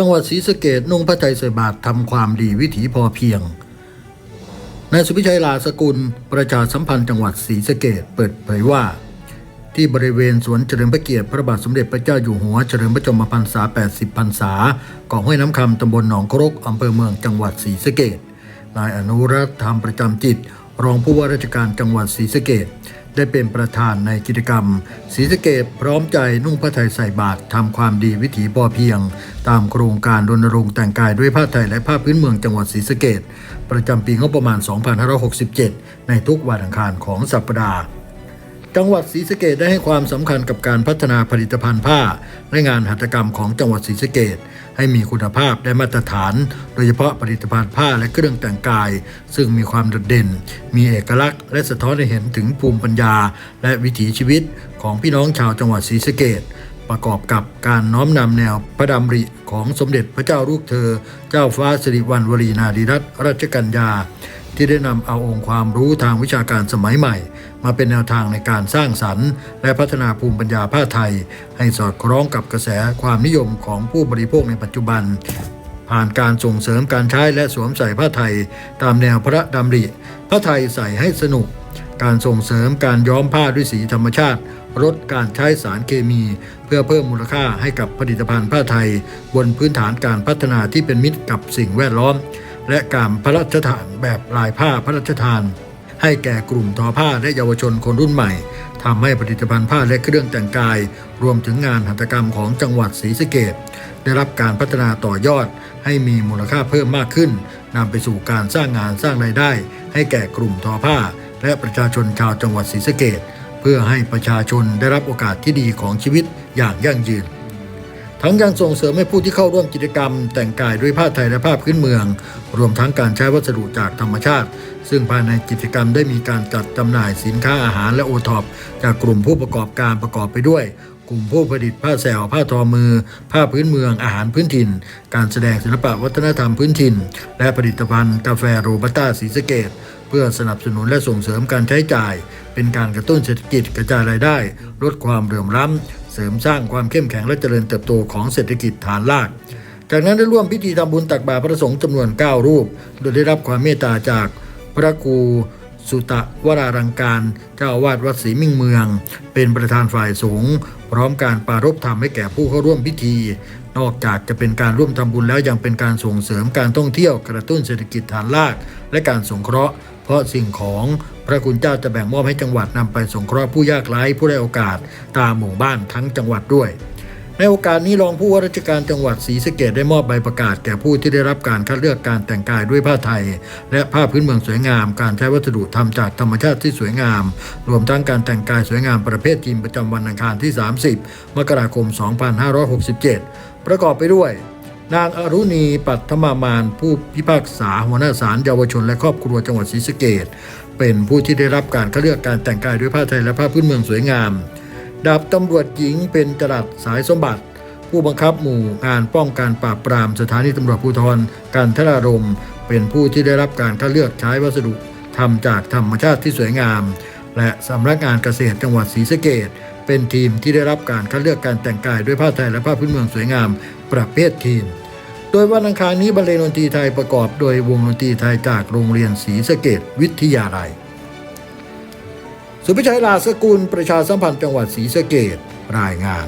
จังหวัดศรีสะเกดนุ่งพระไตรใส่บาตรทำความดีวิถีพอเพียงนายสุพิชัยลาสกุล ประชาสัมพันธ์จังหวัดศรีสะเกดเปิดเผยว่า ที่บริเวณสวนเฉลิมพระเกียรติพระบาทสมเด็จพระเจ้าอยู่หัวเฉลิมพระชนมพรรษา 80 พรรษาของห้วยน้ำคำตำบลหนองครกอำเภอเมืองจังหวัดศรีสะเกดนายอนุรักษ์ธรรมประจำจิต รองผู้ว่าราชการจังหวัดศรีสะเกด ได้เป็นประธานในกิจกรรมศรีสะเกดพร้อมใจนุ่งผ้าไทยใส่บาตรทำความดีวิถีพอเพียง ตามโครงการรณรงค์แต่งกายด้วยผ้าไทยและผ้าพื้นเมืองจังหวัดศรีสะเกดประจำปีงบประมาณ 2567 ในทุกวันอังคารของสัปดาห์ จังหวัดศรีสะเกดได้ให้ความสำคัญกับการพัฒนาผลิตภัณฑ์ผ้า และงานหัตถกรรมของจังหวัดศรีสะเกดให้มีคุณภาพและมาตรฐาน โดยเฉพาะผลิตภัณฑ์ผ้าและเครื่องแต่งกาย ซึ่งมีความโดดเด่น มีเอกลักษณ์ และสะท้อนให้เห็นถึงภูมิปัญญา และวิถีชีวิตของพี่น้องชาวจังหวัดศรีสะเกดประกอบกับการน้อมนำแนวพระดำริของสมเด็จพระเจ้าลูกเธอ เจ้าฟ้าสิริวัณวรีนารีรัตนราชกัญญา ที่ได้นำเอาองค์ความรู้ทางวิชาการสมัยใหม่ มาเป็นแนวทางในการสร้างสรรค์ และพัฒนาภูมิปัญญาผ้าไทย ให้สอดคล้องกับกระแสความนิยมของผู้บริโภคในปัจจุบัน ผ่านการส่งเสริมการใช้และสวมใส่ผ้าไทย ตามแนวพระดำริผ้าไทยใส่ให้สนุก การส่งเสริมการย้อมผ้าด้วยสีธรรมชาติลดการใช้สารเคมี เพื่อเพิ่มมูลค่าให้กับผลิตภัณฑ์ผ้าไทย บนพื้นฐานการพัฒนาที่เป็นมิตรกับสิ่งแวดล้อม และการพระราชทานแบบลายผ้าพระราชทาน ให้แก่กลุ่มทอผ้าและเยาวชนคนรุ่นใหม่ทำให้ผลิตภัณฑ์ผ้าและเครื่องแต่งกาย รวมถึงงานหัตถกรรมของจังหวัดศรีสะเกดได้รับการพัฒนาต่อยอด ให้มีมูลค่าเพิ่มมากขึ้นนำไปสู่การสร้างงานสร้างรายได้ ให้แก่กลุ่มทอผ้า และประชาชนชาวจังหวัดศรีสะเกดเพื่อให้ประชาชนได้รับโอกาสที่ดีของชีวิตอย่างยั่งยืน ทั้งยังส่งเสริมให้ผู้ที่เข้าร่วมกิจกรรม แต่งกายด้วยผ้าไทยและผ้าพื้นเมือง รวมทั้งการใช้วัสดุจากธรรมชาติ ซึ่งภายในกิจกรรมได้มีการจัดจำหน่ายสินค้าอาหารและโอท็อปจากกลุ่มผู้ประกอบการประกอบไปด้วย กลุ่มผู้ผลิตผ้าแสวผ้าทอมือ ผ้าพื้นเมืองอาหารพื้นถิ่น การแสดงศิลปะวัฒนธรรมพื้นถิ่น และผลิตภัณฑ์กาแฟโรบัสต้าสีสเกต เพื่อสนับสนุนและส่งเสริมการใช้จ่าย เป็นการกระตุ้นเศรษฐกิจกระจายรายได้ ลดความเหลื่อมล้ำ เสริมสร้างความเข้มแข็งและเจริญเติบโตของเศรษฐกิจฐานราก จากนั้นได้ร่วมพิธีทำบุญตักบาตรพระสงฆ์จำนวน 9 รูป โดยได้รับความเมตตาจากพระครูสุตะวรารังการ เจ้าอาวาสวัดศรีมิ่งเมือง เป็นประธานฝ่ายสงฆ์พร้อมการปรารภธรรมให้แก่ผู้เข้าร่วมพิธี นอกจากจะเป็นการร่วมทำบุญแล้วยังเป็นการส่งเสริมการท่องเที่ยวกระตุ้นเศรษฐกิจฐานราก และการสงเคราะห์ เพราะสิ่งของพระคุณเจ้าจะแบ่งมอบให้จังหวัดนำไปสงเคราะห์ผู้ยากไร้ผู้ได้โอกาส ตามหมู่บ้านทั้งจังหวัดด้วยในโอกาสนี้รองผู้ว่าราชการจังหวัดศรีสะเกดได้มอบใบประกาศ แก่ผู้ที่ได้รับการคัดเลือกการแต่งกายด้วยผ้าไทย และผ้าพื้นเมืองสวยงาม การใช้วัสดุทำจากธรรมชาติที่สวยงาม รวมทั้งการแต่งกายสวยงามประเภททีมประจำวันอังคารที่ 30 มกราคม 2567 ประกอบไปด้วย นางอรุณีปัทมามาน ผู้พิพากษาหัวหน้าศาลเยาวชนและครอบครัวจังหวัดศรีสะเกดเป็นผู้ที่ได้รับการคัดเลือกการแต่งกายด้วยผ้าไทยและผ้าพื้นเมืองสวยงาม ดาบตำรวจหญิงเป็นจรัสสายสมบัติ ผู้บังคับหมู่งานป้องกันปราบปรามสถานีตำรวจภูธรกันทรารมเป็นผู้ที่ได้รับการคัดเลือกใช้วัสดุทำจากธรรมชาติที่สวยงาม และสำนักงานเกษตรจังหวัดศรีสะเกด เป็นทีมที่ได้รับการคัดเลือกการแต่งกายด้วยผ้าไทยและผ้าพื้นเมืองสวยงามประเภททีม โดยวันอังคารนี้บรรเลงดนตรีไทยประกอบโดยวงดนตรีไทยจากโรงเรียนศรีสะเกดวิทยาลัย สุพิชัยลาสกุลประชาสัมพันธ์จังหวัดศรีสะเกดรายงาน